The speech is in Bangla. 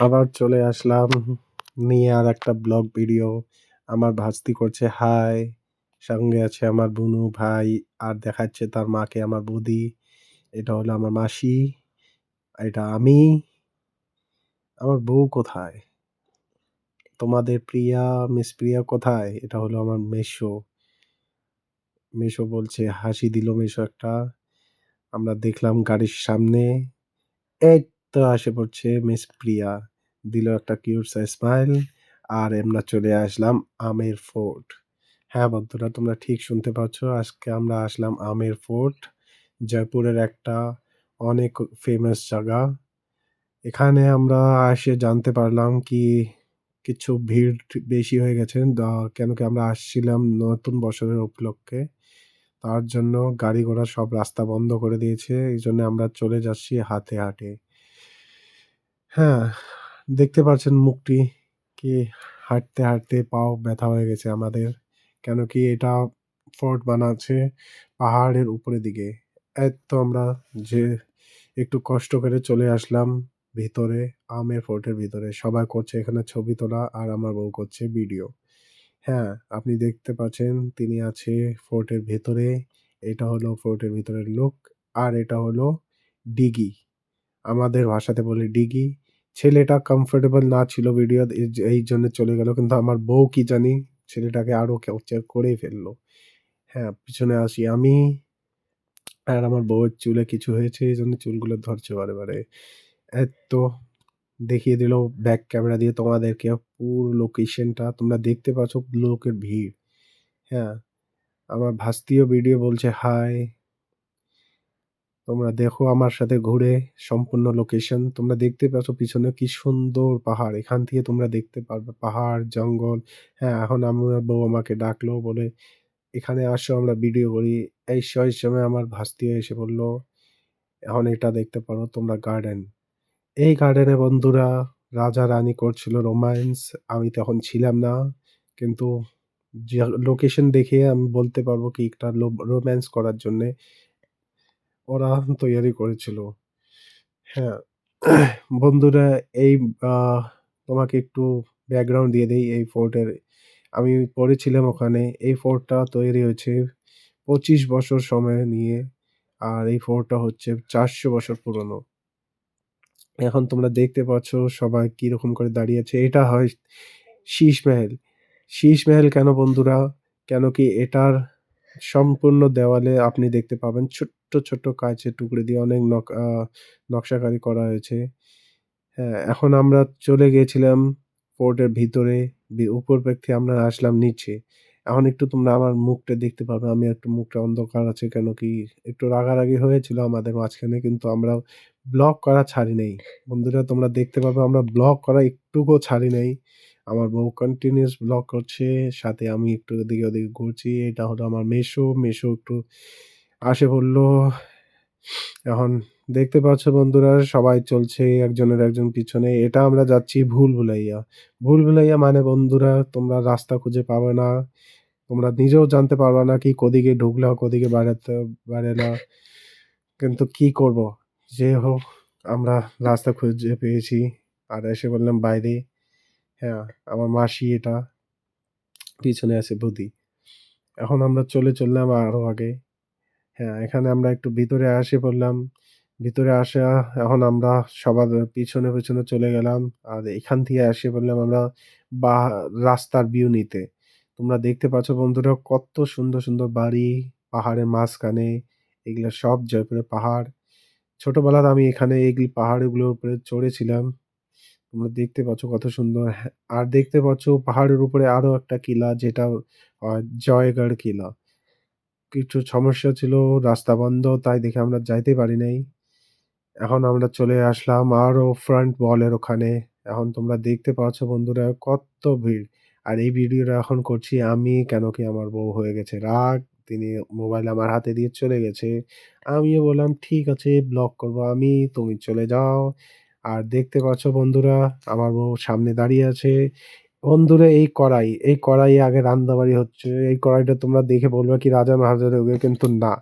আবার চলে আসলাম নিয়ে আর একটা ব্লগ ভিডিও। আমার ভাস্তি করছে, হাই, সঙ্গে আছে আমার বুনু ভাই আর দেখাচ্ছে তার মাকে আমার বৌদি। এটা হলো আমার মাসি, এটা আমি। আমার বউ কোথায়? তোমাদের প্রিয়া, মিস প্রিয়া কোথায়? এটা হলো আমার মেশো। মেশো বলছে, হাসি দিল মেশো একটা। আমরা দেখলাম গাড়ির সামনে এই তো আসে পড়ছে মিস প্রিয়া দিল একটা কিউট স্মাইল আর আমরা চলে আসলাম আমের ফোর্ট। হ্যাঁ বন্ধুরা, তোমরা ঠিক শুনতে পাচ্ছ, আজকে আমরা আসলাম আমের ফোর্ট, জয়পুরের একটা অনেক ফেমাস জায়গা। এখানে আমরা এসে জানতে পারলাম কি কিছু ভিড় বেশি হয়ে গেছে কেন কি আমরা আসছিলাম নতুন বছরের উপলক্ষে। তার জন্য গাড়ি ঘোড়া সব রাস্তা বন্ধ করে দিয়েছে, এই জন্য আমরা চলে যাচ্ছি হাতে হাঁটে হ্যাঁ দেখতে পাচ্ছেন মুখটি কি হাঁটতে হাঁটতে পাও ব্যথা হয়ে গেছে আমাদের। কেন কি এটা ফোর্ট বানাচ্ছে পাহাড়ের উপরের দিকে। এই তো আমরা যে একটু কষ্ট করে চলে আসলাম ভিতরে, আমের ফোর্টের ভিতরে। সবাই করছে এখানে ছবি তোলা আর আমার বউ করছে ভিডিও। হ্যাঁ আপনি দেখতে পাচ্ছেন তিনি আছে ফোর্টের ভেতরে। এটা হলো ফোর্টের ভিতরের লোক আর এটা হলো ডিগি। আমাদের ভাষাতে বলে ডিগি। ছেলেটা কমফোর্টেবল না ছিল ভিডিও এই জন্য চলে গেল। কিন্তু আমার বউ কি জানি ছেলেটাকে আরও ক্যাপচার করেই ফেলল। হ্যাঁ পিছনে আসি আমি আর আমার বউয়ের চুলে কিছু হয়েছে, এই জন্য চুলগুলো ধরছে বারে বারে। তো দেখিয়ে দিল ব্যাক ক্যামেরা দিয়ে তোমাদেরকে পুরো লোকেশনটা তোমরা দেখতে পাচ্ছ লোকের ভিড়। হ্যাঁ আমার ভাস্তিও ভিডিও বলছে হাই তোমরা দেখো আমার সাথে ঘুরে সম্পূর্ণ লোকেশন তোমরা দেখতে পাচ্ছ পিছনে কি সুন্দর পাহাড়। এখান থেকে তোমরা দেখতে পারবে পাহাড়, জঙ্গল। হ্যাঁ এখন আমার বউ আমাকে ডাকলো বলে, এখানে আসো, আমরা ভিডিও করি। এই সেই সময় আমার ভাস্তিও এসে বলল, এখন এটা দেখতে পারো, তোমরা গার্ডেন এই গার্ডেনে বন্ধুরা, রাজা রানী করছিল রোম্যান্স আমি তখন ছিলাম না, কিন্তু লোকেশন দেখে আমি বলতে পারব কি একটা রোম্যান্স করার জন্যে। ওরা তৈয়ারি করেছিল। হ্যাঁ বন্ধুরা এই তোমাকে একটু ব্যাকগ্রাউন্ড দিয়ে দেই এই ফোর্টের আমি পড়েছিলাম ওখানে। এই ফোর্টটা তৈরি হয়েছে পঁচিশ বছর সময় নিয়ে আর এই ফোর্টটা হচ্ছে চারশো বছর পুরনো। এখন তোমরা দেখতে পাচ্ছ সবাই কীরকম করে দাঁড়িয়ে আছে। এটা হয় শীষ মেহেল। শীষ মেহেল কেন বন্ধুরা? কেন কি এটার সম্পূর্ণ দেওয়ালে আপনি দেখতে পাবেন ছোট্ট ছোট্ট ছোট্ট কাঁচের টুকরো দিয়ে অনেক নক নকশাকারি করা হয়েছে। হ্যাঁ এখন আমরা চলে গিয়েছিলাম ফোর্টের ভিতরে উপর ব্যক্তি আমরা আসলাম নিচে। এখন একটু তোমরা আমার মুখটা দেখতে পাবে আমি একটু মুখটা অন্ধকার আছে কেন কি, একটু রাগারাগি হয়েছিল আমাদের মাঝখানে, কিন্তু আমরা ব্লক করা ছাড়ি নেই। বন্ধুরা, তোমরা দেখতে পাবে আমরা ব্লক করা একটুকুও ছাড়ি নেই। আমার বউ কন্টিনিউয়াস ব্লক করছে, সাথে আমি একটু এদিকে ওদিকে ঘুরছি, এটা হলো আমার মেশো মেশো একটু আসে বলল, এখন দেখতে পাচ্ছ বন্ধুরা, সবাই চলছে একজনের একজন পিছনে। এটা আমরা যাচ্ছি ভুল ভুলাইয়া। ভুল ভুলাইয়া মানে বন্ধুরা, তোমরা রাস্তা খুঁজে পাবে না। তোমরা নিজেও জানতে পারবে না কি কদিকে ঢুকলে কদিকে বাড়াতে পারে না। কিন্তু কি করব? যে হোক, আমরা রাস্তা খুঁজে পেয়েছি। আর এসে বললাম, বাইরে। হ্যাঁ আমার মাসি এটা পিছনে আছে বৌদি এখন আমরা চলে চললাম আরও আগে। হ্যাঁ এখানে আমরা একটু ভিতরে আসে পড়লাম ভিতরে আসা এখন আমরা সবার পিছনে পিছনে চলে গেলাম। আর এখান থেকে আসে বললাম আমরা বা রাস্তার ভিউ নিতে। তোমরা দেখতে পাচ্ছ বন্ধুরা কত সুন্দর সুন্দর বাড়ি পাহাড়ের মাঝখানে এগুলো সব জয়পুরের পাহাড়। ছোটবেলাতে আমি এখানে এইগুলি পাহাড়গুলোর উপরে চড়েছিলাম। তোমরা দেখতে পাচ্ছ কত সুন্দর। হ্যাঁ, আর দেখতে পাচ্ছ পাহাড়ের উপরে আরও একটা কিলা যেটা জয়গড় কিলা। কিছু সমস্যা ছিল, রাস্তা বন্ধ, তাই দেখে আমরা যাইতে পারি নাই। এখন আমরা চলে আসলাম আরও ফ্রন্ট ওয়ালের ওখানে। এখন তোমরা দেখতে পাচ্ছ বন্ধুরা কত ভিড়। আর এই ভিডিওটা এখন করছি আমি, কেন কি আমার বউ হয়ে গেছে রাগ, তিনি মোবাইল আমার হাতে দিয়ে চলে গেছে। আমিও বললাম, ঠিক আছে ব্লক করব আমি, তুমি চলে যাও। আর দেখতে পাচ্ছ বন্ধুরা, আমার বউ সামনে দাঁড়িয়ে আছে। বন্ধুরা, এই কড়াই এই কড়াই আগে রান্দাবাড়ি হচ্ছে, এই কড়াইটা তোমরা দেখে বলবে কি রাজা মহারাজার যুগে কিন্তু না।